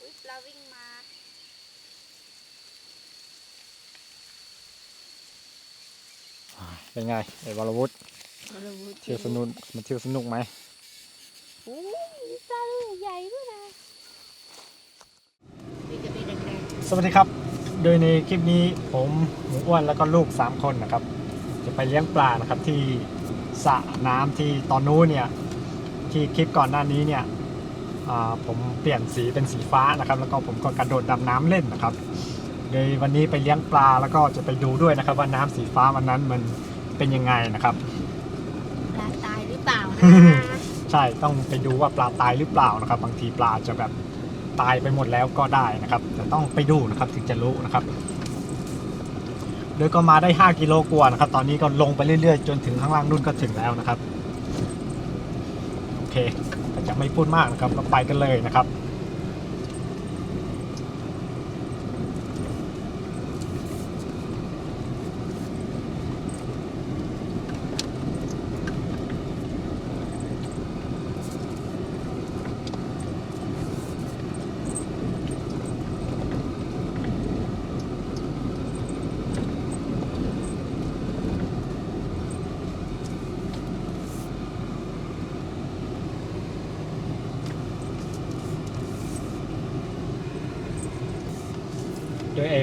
อุ้ยปลาวิ่งมา เป็นไงไอ้วรวุฒิมาดูเที่ยวสนุกมันเที่ยวสนุกไหมอุ้ยมีปลาลูกใหญ่ด้วยนะนี่จะมีแดงสวัสดีครับ โดยในคลิปนี้ผมหมูอ้วนแล้วก็ลูก 3 คนนะครับ จะไปเลี้ยงปลานะครับที่สระน้ำที่ตอนนู้นเนี่ย ที่คลิปก่อนหน้านี้เนี่ยอ่า ผมเปลี่ยนสีเป็นสีฟ้านะครับ แล้วก็ผมก็กระโดดดำน้ำเล่นนะครับโดยวันนี้ไปเลี้ยงปลาแล้วก็จะไปดูด้วยนะครับ ว่าน้ำสีฟ้าวันนั้นมันเป็นยังไงนะครับๆปลาตายหรือเปล่านะใช่ต้องไปดูว่าปลาตายหรือเปล่านะครับ บางทีปลาจะแบบตายไปหมดแล้วก็ได้นะครับแต่ต้องไปดูนะครับถึงจะรู้นะครับโดยก็มาได้ 5 กิโลกว่านะครับ ตอนนี้ก็ลงไปเรื่อยๆ จนถึงข้างล่างนู่นก็ถึงแล้วนะครับโอ เคจะไม่พูดมากนะครับเราไปกันเลยนะครับ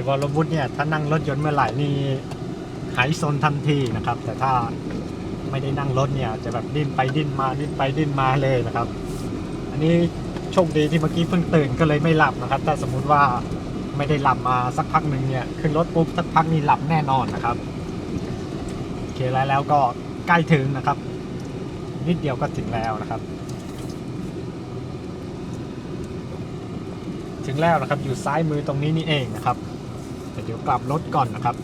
วอลวุฒเนี่ยถ้านั่งรถยนต์เมื่อไหร่นี่หายซนทันทีนะครับ แต่ถ้าไม่ได้นั่งรถเนี่ยจะแบบดิ้นไปดิ้นมาดิ้นไปดิ้นมาเลยนะครับ อันนี้โชคดีที่เมื่อกี้เพิ่งตื่นก็เลยไม่หลับนะครับ ถ้าสมมุติว่าไม่ได้หลับมาสักพักหนึ่งเนี่ยขึ้นรถปุ๊บสักพักนี่หลับแน่นอนนะครับโอเคแล้วแล้วก็ใกล้ถึงนะครับ นิดเดียวก็ถึงแล้วนะครับ ถึงแล้วนะครับอยู่ซ้ายมือตรงนี้นี่เองนะครับ แต่เดี๋ยวกลับรถก่อนนะครับ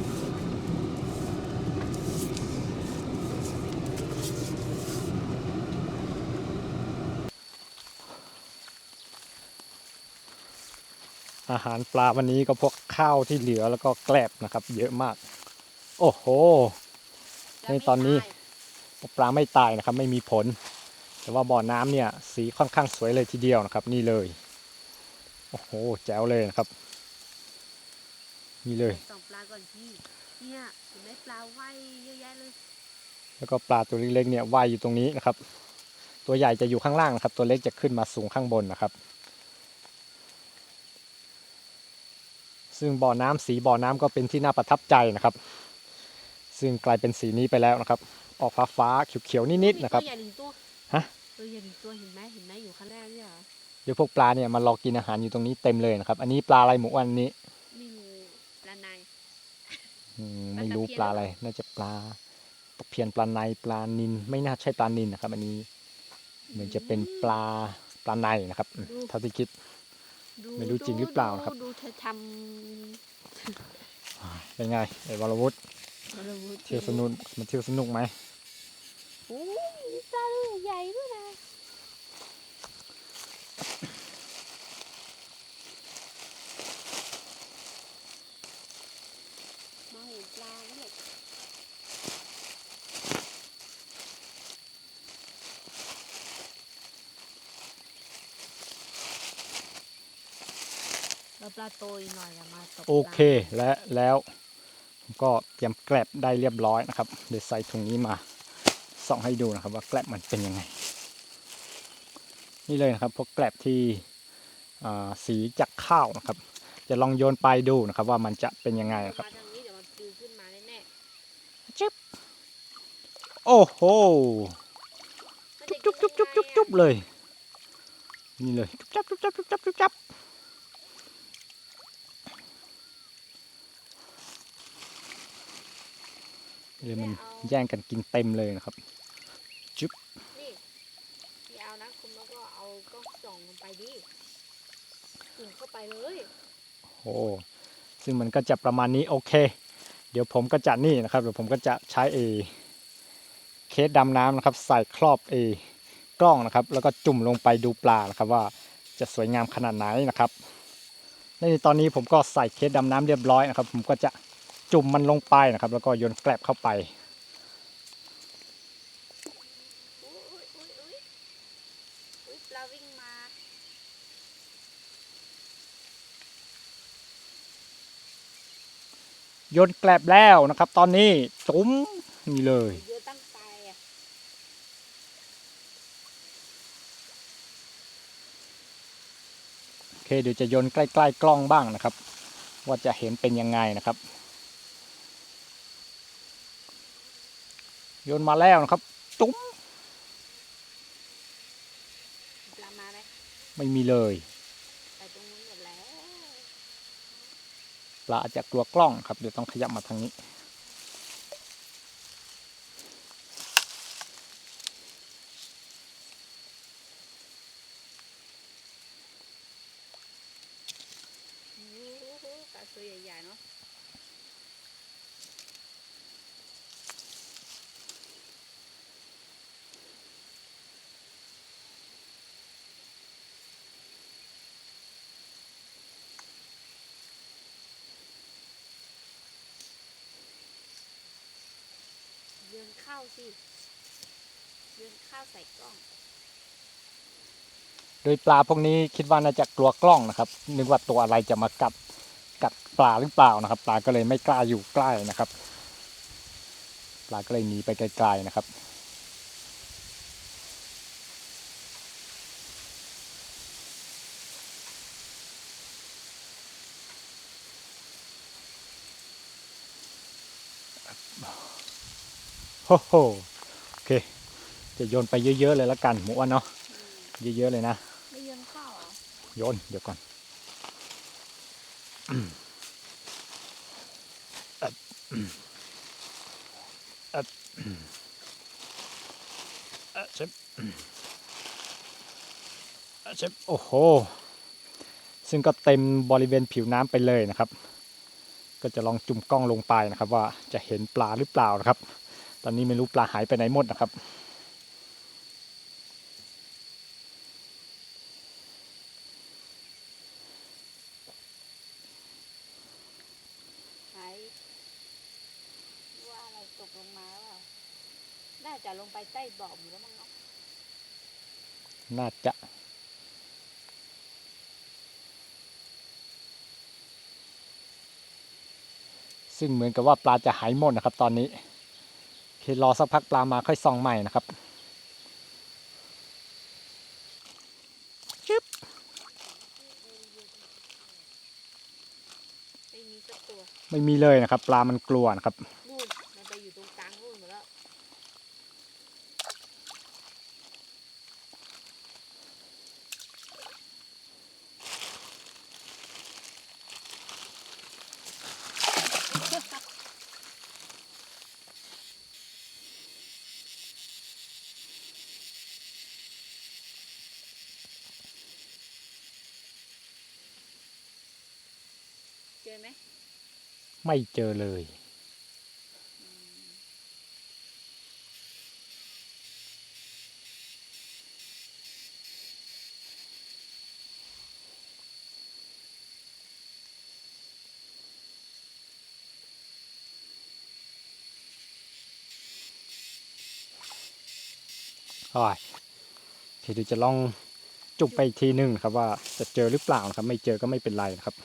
อาหารปลาวันนี้ก็พวกข้าวที่เหลือแล้วก็แกลบนะครับ เยอะมาก โอ้โหในตอนนี้ปลาไม่ตายนะครับ ไม่มีผล แต่ว่าบ่อน้ำเนี่ย สีค่อนข้างสวยเลยทีเดียวนะครับ นี่เลย โอ้โห แจ๋วเลยนะครับ นี่เลยส่องปลาก่อนพี่เนี่ยเห็นไหมปลาว่ายเยอะแยะเลย แล้วก็ปลาตัวเล็กๆเนี่ยว่ายอยู่ตรงนี้นะครับ ตัวใหญ่จะอยู่ข้างล่างนะครับ ตัวเล็กจะขึ้นมาสูงข้างบนนะครับ ซึ่งบ่อน้ำสีบ่อน้ำก็เป็นที่น่าประทับใจนะครับ ซึ่งกลายเป็นสีนี้ไปแล้วนะครับ ออกฟ้าฟ้าๆเขียวๆนิดๆนะครับตัวใหญ่หนึ่งตัวฮะตัวใหญ่หนึ่งตัวเห็นไหมเห็นไหมอยู่ข้างหน้าเนี่ยเหรอเดี๋ยวพวกปลาเนี่ยมารอกินอาหารอยู่ตรงนี้เต็มเลยนะครับ อันนี้ปลาอะไรหมูอ้วนอันนี้ ไม่รู้ปลาใน อืม ปลา ไม่รู้ตะเพียนปลาอะไร น่าจะปลาตะเพียนปลาในปลานิน ไม่น่าใช่ปลานินนะครับ อันนี้เหมือนจะเป็นปลาปลาในนะครับอืมเท่าที่คิดดูไม่รู้จริงหรือเปล่าครับดูเธอทเป็นไงไอ้วรวุฒิำมาดูเที่ยวสนุกมันเที่ยวสนุกไหมอุ้ยมีปลาลูกใหญ่ด้วยนะมาเห็นปลาแล้วเนี่ย เราปลาโตอีกหน่อยอะมาตกปลาโอเคและแล้วผมก็เตรียมแกลบได้เรียบร้อยนะครับเดี๋ยวใส่ถุงนี้มาส่องให้ดูนะครับ ว่าแกลบมันเป็นยังไง นี่เลยนะครับพวกแกลบที่อ่าสีจากข้าวนะครับ จะลองโยนไปดูนะครับ ว่ามันจะเป็นยังไงนะครับมาทางนี้เดี๋ยวมันปลิวขึ้นมาแน่โอ้โหๆจุ๊บจุ๊บจุ๊บจุ๊บจุ๊บจุ๊บเลยนี่เลยจุ๊บจับจุ๊บจับจุ๊บจับจุ๊บจับ เลยมันแย่งกันกินเต็มเลยนะครับนี่พี่เอานะคุณแล้วก็เอากล้องส่องลงไปดิกินเข้าไปเลยโอ้ซึ่งมันก็จะประมาณนี้โอเค เดี๋ยวผมก็จะนี่นะครับเดี๋ยวผมก็จะใช้เอเคสดำน้ำนะครับ ใส่ครอบเอกล้องนะครับ แล้วก็จุ่มลงไปดูปลานะครับว่าจะสวยงามขนาดไหนนะครับในตอนนี้ผมก็ใส่เคสดำน้ำเรียบร้อยนะครับ ผมก็จะ จุ่มมันลงไปนะครับ แล้วก็โยนแกลบเข้าไป โยนแกลบแล้วนะครับ ตอนนี้จุ้มนี่เลยโอเคเดี๋ยวจะโยนใกล้ ๆ กล้องบ้างนะครับ ว่าจะเห็นเป็นยังไงนะครับ โยนมาแล้วนะครับจุ๋มปลามาไหมไม่มีเลยไปตรงนู้นหมดแล้วปลาอาจจะกลัวกล้องครับเดี๋ยวต้องขยับมาทางนี้ โอ้โหปลาตัวใหญ่ๆเนาะ เยืนเข้าสิเยืนเข้าใส่กล้อง โดยปลาพวกนี้คิดว่าน่าจะกลัวกล้องนะครับ นึกว่าตัวอะไรจะมากัดกัดปลาหรือเปล่านะครับ ปลาก็เลยไม่กล้าอยู่ใกล้นะครับ ปลาก็เลยหนีไปไกลๆนะครับ โอ้โหโอเค จะโยนไปเยอะๆเลยละกันหมูอ้วนเนาะอืมเยอะๆเลยนะไม่เยืนเข้าเหรอโยนเดี๋ยวก่อนอัดอัดอัดเชฟอัดเชฟโอ้โห ซึ่งก็เต็มบริเวณผิวน้ำไปเลยนะครับ ก็จะลองจุ่มกล้องลงไปนะครับ ว่าจะเห็นปลาหรือเปล่านะครับ ตอนนี้ไม่รู้ปลาหายไปไหนหมดนะครับไหนว่าอะไรตกลงมาหรือเปล่าน่าจะลงไปใต้บ่อหมดแล้วมั้งเนาะน่าจะซึ่งเหมือนกับว่าปลาจะหายหมดนะครับ ตอนนี้โอเครอสักพักปลามาค่อยส่องใหม่นะครับชึบไม่มีสักตัวไม่มีเลยนะครับ ปลามันกลัวนะครับ นู่นมันไปอยู่ตรงกลางนู่นหมดแล้ว เจ อไหมไม่เจอเลยอืมโอ้ยโอเคเดี๋ยวจะลองจุ่มไปอีกทีหนึ่งครับว่าจะเจอหรือเปล่านะครับ ไม่เจอก็ไม่เป็นไรนะครับ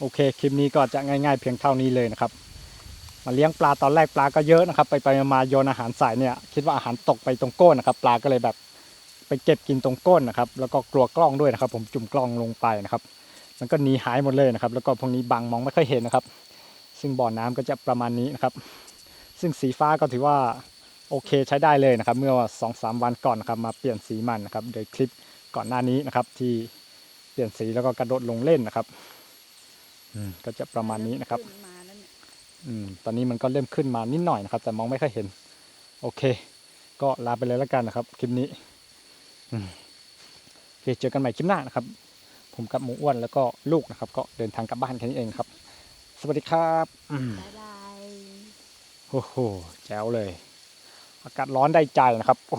โอเคคลิปนี้ก็จะง่ายๆเพียงเท่านี้เลยนะครับมาเลี้ยงปลาตอนแรกปลาก็เยอะนะครับ ไปไปๆมาๆโยนอาหารใส่เนี่ยคิดว่าอาหารตกไปตรงก้นนะครับ ปลาก็เลยแบบไปเก็บกินตรงก้นนะครับ แล้วก็กลัวกล้องด้วยนะครับ ผมจุ่มกล้องลงไปนะครับ มันก็หนีหายหมดเลยนะครับ แล้วก็พวกนี้บังมองไม่ค่อยเห็นนะครับ ซึ่งบ่อน้ำก็จะประมาณนี้นะครับ ซึ่งสีฟ้าก็ถือว่าโอเคใช้ได้เลยนะครับ เมื่อสองสามวันก่อนนะครับ มาเปลี่ยนสีมันนะครับ โดยคลิปก่อนหน้านี้นะครับ ที่เปลี่ยนสีแล้วก็กระโดดลงเล่นนะครับ อืมก็จะประมาณนี้นะครับขึ้มาแล้วเนี่ยอืม ตอนนี้มันก็เริ่มขึ้นมานิดหน่อยนะครับ แต่มองไม่ค่อยเห็น โอเค ก็ลาไปเลยแล้วกันนะครับ คลิปนี้ อืมโอเคเจอกันใหม่คลิปหน้านะครับ ผมกับหมูอ้วนแล้วก็ลูกนะครับ ก็เดินทางกลับบ้านแค่นี้เองครับ สวัสดีครับอืมบ๊ายบายโอ้โหแจ๋วเลย อากาศร้อนได้ใจนะครับ โอ้